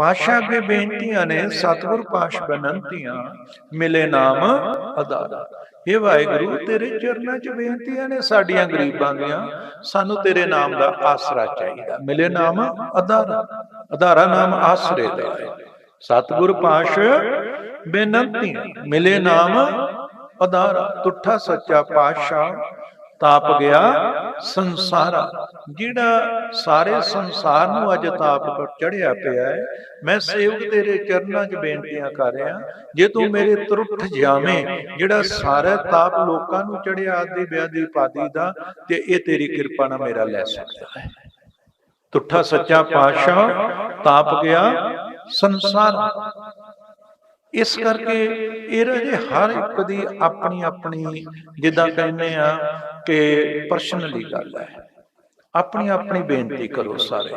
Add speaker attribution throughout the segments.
Speaker 1: ਪਾਸ਼ਾ ਅੱਗੇ ਬੇਨਤੀਆਂ ਨੇ ਸਤਿਗੁਰ ਪਾਸ਼ ਬਨੰਤੀਆਂ ਮਿਲੇ ਨਾਮ ਅਦਾਰਾ ਇਹ ਵਾਹਿਗੁਰੂ ਤੇਰੇ ਚਰਨਾਂ 'ਚ ਬੇਨਤੀਆਂ ਨੇ ਸਾਡੀਆਂ ਗਰੀਬਾਂ ਦੀਆਂ। ਸਾਨੂੰ ਤੇਰੇ ਨਾਮ ਦਾ ਆਸਰਾ ਚਾਹੀਦਾ। ਮਿਲੇ ਨਾਮ ਅਦਾਰਾ ਅਦਾਰਾ ਨਾਮ ਆਸਰੇ ਦਾ। ਸਤਿਗੁਰ ਪਾਸ਼ ਬੇਨੰਤੀਆਂ। ਮਿਲੇ ਨਾਮ ਅਦਾਰਾ। ਤੁਠਾ ਸੱਚਾ ਪਾਤਸ਼ਾਹ ਤਾਪ ਗਿਆ ਸੰਸਾਰਾ। ਜਿਹੜਾ ਸਾਰੇ ਸੰਸਾਰ ਨੂੰ ਅੱਜ ਤਾਪ ਕਰ ਚੜਿਆ ਪਿਆ ਹੈ ਮੈਂ ਸੇਵਕ ਤੇਰੇ ਚਰਨਾਂ 'ਚ ਬੇਨਤੀਆਂ ਕਰ ਰਿਹਾ। ਜੇ ਤੂੰ ਮੇਰੇ ਤਰੁੱਠ ਜਾਵੇਂ ਜਿਹੜਾ ਸਾਰਾ ਤਾਪ ਲੋਕਾਂ ਨੂੰ ਚੜਿਆ ਆਦੀ ਵਿਆਦੀ ਪਾਦੀ ਦਾ ਤੇ ਇਹ ਤੇਰੀ ਕਿਰਪਾ ਨਾਲ ਮੇਰਾ ਲੈ ਸਕਦਾ ਹੈ। ਤੁਠਾ ਸੱਚਾ ਪਾਤਸ਼ਾਹ ਤਾਪ ਗਿਆ ਸੰਸਾਰ। ਇਸ ਕਰਕੇ ਇਹ ਰਾਜੇ ਹਰ ਇੱਕ ਦੀ ਆਪਣੀ ਆਪਣੀ ਜਿੱਦਾਂ ਕਹਿੰਦੇ ਆ ਕਿ ਪਰਸਨਲੀ ਗੱਲ ਹੈ। ਆਪਣੀ ਆਪਣੀ ਬੇਨਤੀ ਕਰੋ ਸਾਰੇ।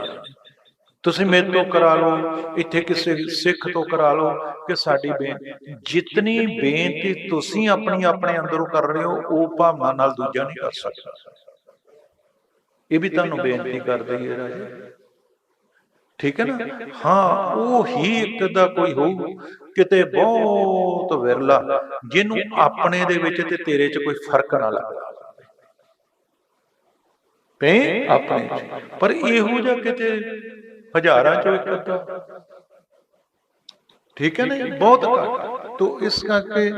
Speaker 1: ਤੁਸੀਂ ਮੇਰੇ ਤੋਂ ਕਰਾ ਲਓ, ਇੱਥੇ ਕਿਸੇ ਸਿੱਖ ਤੋਂ ਕਰਾ ਲਓ ਕਿ ਸਾਡੀ ਬੇਨਤੀ ਜਿਤਨੀ ਬੇਨਤੀ ਤੁਸੀਂ ਆਪਣੀ ਆਪਣੇ ਅੰਦਰੋਂ ਕਰ ਰਹੇ ਹੋ, ਉਹ ਭਾਵਨਾ ਨਾਲ ਦੂਜਾ ਨਹੀਂ ਕਰ ਸਕਦਾ। ਇਹ ਵੀ ਤੁਹਾਨੂੰ ਬੇਨਤੀ ਕਰਦੀ ਹੈ ਰਾਜੇ ਠੀਕ ਹੈ ਨਾ? ਹਾਂ ਉਹ ਹੀ ਇੱਕ ਦਾ ਕੋਈ ਹੋਊ ਕਿਤੇ ਬਹੁਤ ਵਿਰਲਾ ਜਿਹਨੂੰ ਆਪਣੇ ਦੇ ਵਿੱਚ ਤੇ ਤੇਰੇ 'ਚ ਕੋਈ ਫ਼ਰਕ ਨਾ ਲੱਗਦਾ ਪੇ ਆਪਣੇ। ਪਰ ਇਹੋ ਜਿਹਾ ਕਿਤੇ ਹਜ਼ਾਰਾਂ 'ਚੋਂ ਇੱਕ ਅੱਧਾ। ਠੀਕ ਹੈ ਨਾ? ਬਹੁਤ ਘੱਟ। ਤੋ ਇਸ ਕਰਕੇ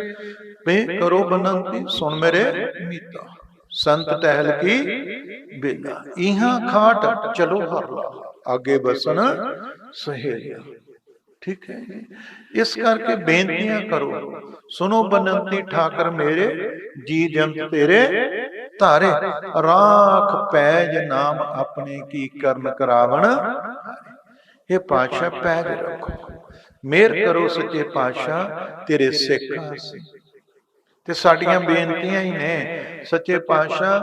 Speaker 1: ਪੇ ਕਰੋ ਬਨੰਤੀ ਸੁਣ ਮੇਰੇ ਮੀਤਾ। ਸੰਤ ਟਹਿਲ ਕੀ ਬੇਲਾ। ਇਹਾਂ ਖਾਟ ਚਲੋ ਹਰ ਲਾ ਅੱਗੇ ਬਸਨ ਸਹੇਲਿਆ। ਠੀਕ ਹੈ। ਇਸ ਕਰਕੇ ਬੇਨਤੀਆਂ ਕਰੋ। ਸੁਨੋ ਬਨੰਤੀ ਠਾਕਰ ਮੇਰੇ ਜੀ ਜੰਤ ਤੇਰੇ ਧਾਰੇ। ਰਾਖ ਪੈਜ ਨਾਮ ਆਪਣੇ ਕੀ ਕਰਨ ਕਰਾਵਣ। ਇਹ ਪਾਸ਼ਾ ਪੈਜ ਰੱਖੋ। ਮੇਰ ਕਰੋ ਸੱਚੇ ਪਾਤਸ਼ਾਹ ਤੇਰੇ ਸਿੱਖਾਂ ਸੀ। ਤੇ ਸਾਡੀਆਂ ਬੇਨਤੀਆਂ ਹੀ ਨੇ। ਸੱਚੇ ਪਾਤਸ਼ਾਹ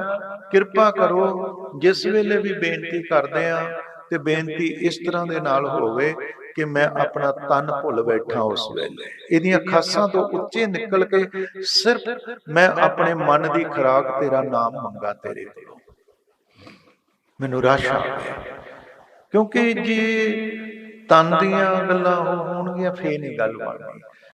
Speaker 1: ਕਿਰਪਾ ਕਰੋ। ਜਿਸ ਵੇਲੇ ਵੀ ਬੇਨਤੀ ਕਰਦੇ ਆ ਤੇ ਬੇਨਤੀ ਇਸ ਤਰ੍ਹਾਂ ਦੇ ਨਾਲ ਹੋਵੇ ਕਿ ਮੈਂ ਆਪਣਾ ਤਨ ਭੁੱਲ ਬੈਠਾ ਉਸ ਵੇਲੇ। ਇਹਦੀਆਂ ਖਾਸਾਂ ਤੋਂ ਉੱਚੇ ਨਿਕਲ ਕੇ ਸਿਰਫ ਮੈਂ ਆਪਣੇ ਮਨ ਦੀ ਖੁਰਾਕ ਤੇਰਾ ਨਾਮ ਮੰਗਾ ਤੇਰੇ ਕੋਲੋਂ। ਮੈਨੂੰ ਰਸ਼ ਆ ਕਿਉਂਕਿ ਜੇ ਤਨ ਦੀਆਂ ਗੱਲਾਂ ਹੋਣਗੀਆਂ, ਫੇਰ ਨਹੀਂ ਗੱਲ ਬਣਨੀ